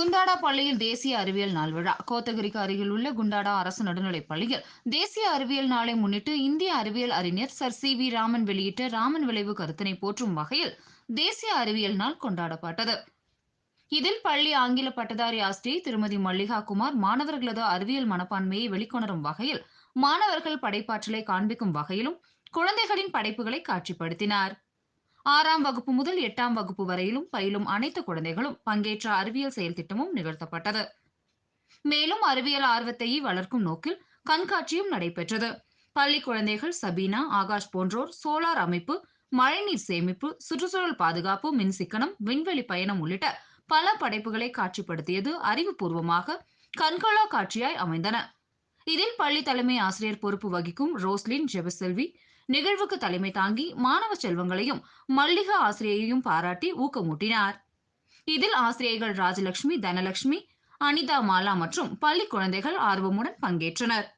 குண்டாடா பள்ளியில் தேசிய அறிவியல் நாள் விழா. கோத்தகிரிக்கு அருகில் உள்ள குண்டாடா அரசு நடுநிலைப் பள்ளியில் தேசிய அறிவியல் நாளை முன்னிட்டு இந்திய அறிவியல் அறிஞர் சர் சி வி ராமன் வெளியிட்ட ராமன் விளைவு கருத்தினை போற்றும் வகையில் தேசிய அறிவியல் நாள் கொண்டாடப்பட்டது. இதில் பள்ளி ஆங்கில பட்டதாரி ஆசிரியை திருமதி மல்லிகா குமார் மாணவர்களது அறிவியல் மனப்பான்மையை வெளிக்கொணரும் வகையில் மாணவர்கள் படைப்பாற்றலை காண்பிக்கும் வகையிலும் குழந்தைகளின் படைப்புகளை காட்சிப்படுத்தினார். ஆறாம் வகுப்பு முதல் எட்டாம் வகுப்பு வரையிலும் பயிலும் அனைத்து குழந்தைகளும் பங்கேற்ற அறிவியல் செயல் திட்டமும் நிகழ்த்தப்பட்டது. மேலும் அறிவியல் ஆர்வத்தை வளர்க்கும் நோக்கில் கண்காட்சியும் நடைபெற்றது. பள்ளி குழந்தைகள் சபீனா ஆகாஷ் போன்றோர் சோலார் அமைப்பு மழைநீர் சேமிப்பு சுற்றுச்சூழல் பாதுகாப்பு மின்சிக்கனம் விண்வெளி பயணம் உள்ளிட்ட பல படைப்புகளை காட்சிப்படுத்தியது அறிவுபூர்வமாக கண்கொள்ளா காட்சியாய் அமைந்தன. இதில் பள்ளி தலைமை ஆசிரியர் பொறுப்பு வகிக்கும் ரோஸ்லின் ஜெபசெல்வி நிகழ்வுக்கு தலைமை தாங்கி மாணவ செல்வங்களையும் மல்லிகா ஆசிரியையும் பாராட்டி ஊக்கமூட்டினார். இதில் ஆசிரியர்கள் ராஜலட்சுமி தனலட்சுமி அனிதா மாலா மற்றும் பள்ளி குழந்தைகள் ஆர்வமுடன் பங்கேற்றனர்.